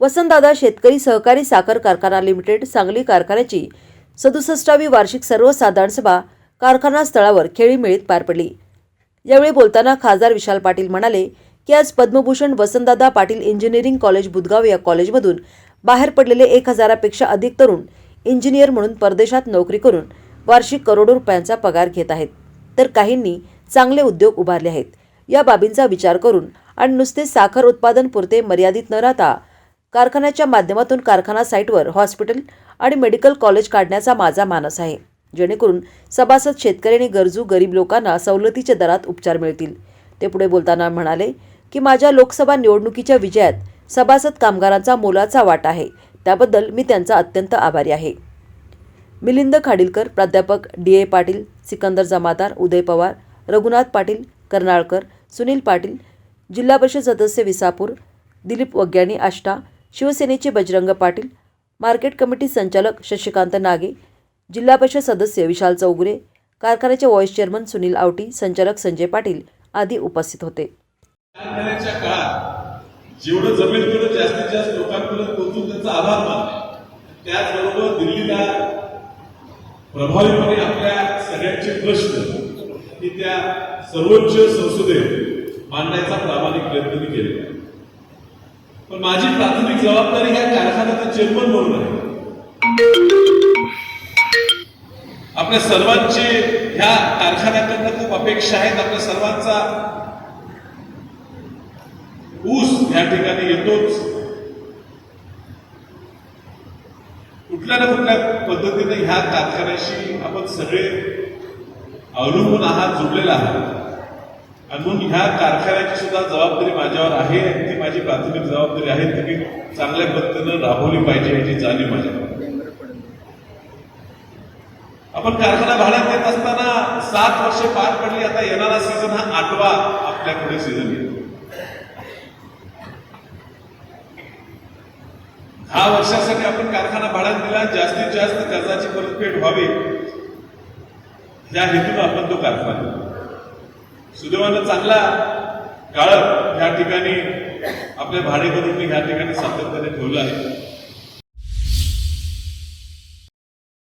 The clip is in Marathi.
वसंतदादा शेतकरी सहकारी साखर कारखाना लिमिटेड सांगली कारखान्याची सदुसष्टावी वार्षिक सर्वसाधारण सभा कारखाना स्थळावर खेळीमेळीत पार पडली. यावेळी बोलताना खासदार विशाल पाटील म्हणाले की आज पद्मभूषण वसंतदादा पाटील इंजिनिअरिंग कॉलेज बुदगाव या कॉलेजमधून बाहेर पडलेले एक हजारापेक्षा अधिक तरुण इंजिनियर म्हणून परदेशात नोकरी करून वार्षिक करोडो रुपयांचा पगार घेत आहेत. तर काहींनी चांगले उद्योग उभारले आहेत. या बाबींचा विचार करून आणि नुसते साखर उत्पादन पुरते मर्यादित न राहता कारखान्याच्या माध्यमातून कारखाना साईटवर हॉस्पिटल आणि मेडिकल कॉलेज काढण्याचा माझा मानस आहे. जेणेकरून सभासद शेतकरी आणि गरजू गरीब लोकांना सवलतीच्या दरात उपचार मिळतील. ते पुढे बोलताना म्हणाले की माझ्या लोकसभा निवडणुकीच्या विजयात सभासद कामगारांचा मोलाचा वाटा आहे. त्याबद्दल मी त्यांचा अत्यंत आभारी आहे. मिलिंद खाडीलकर प्राध्यापक डी ए पाटील सिकंदर जमादार उदय पवार रघुनाथ पाटील कर्नाळकर सुनील पाटील जिल्हा परिषद सदस्य विसापूर दिलीप वग्याणी आष्टा शिवसेनेचे बजरंग पाटील मार्केट कमिटी संचालक शशिकांत नागे जिल्हा परिषद सदस्य विशाल चौगुरे कारखान्याचे व्हाईस चेअरमन सुनील आवटी संचालक संजय पाटील आदी उपस्थित होते जेवढं जमेल तेवढं जास्तीत जास्त लोकांपर्यंत पोहोचून त्यांचा आभार मानले त्याचबरोबर दिल्लीला प्रभावीपणे आपल्या सगळ्यांचे प्रश्न की त्या सर्वोच्च संसदेत मांडण्याचा प्रामाणिक प्रयत्न मी केलेला आहे. पण माझी प्राथमिक जबाबदारी ह्या कारखान्याचा चेअरमन म्हणून आहे. आपल्या सर्वांची ह्या कारखान्याकडनं खूप अपेक्षा आहेत. आपल्या सर्वांचा ऊस या ठिकाणी येतोच. कुठल्या ना कुठल्या पद्धतीने ह्या कारखान्याशी आपण सगळे अवलंबून आहात जुडलेला आहात. अजून म्हणून ह्या कारखान्याची सुद्धा जबाबदारी माझ्यावर आहे आणि ती माझी प्राथमिक जबाबदारी आहे ती मी चांगल्या पद्धतीनं राबवली पाहिजे याची जाणीव माझ्यावर आपण कारखाना भाड्यात देत असताना सात वर्षे पार पडली आता येणारा सीझन हा आठवा आपल्याकडे सीझन येतो दहा वर्षासाठी आपण कारखाना भाड्यात दिला जास्तीत जास्त कर्जाची परतफेड व्हावी या हेतून आपण तो कारखाना दिला. सुदैवानं चांगला काळ या ठिकाणी आपल्या भाडेकरूंनी या ठिकाणी सातत्याने ठेवलं आहे.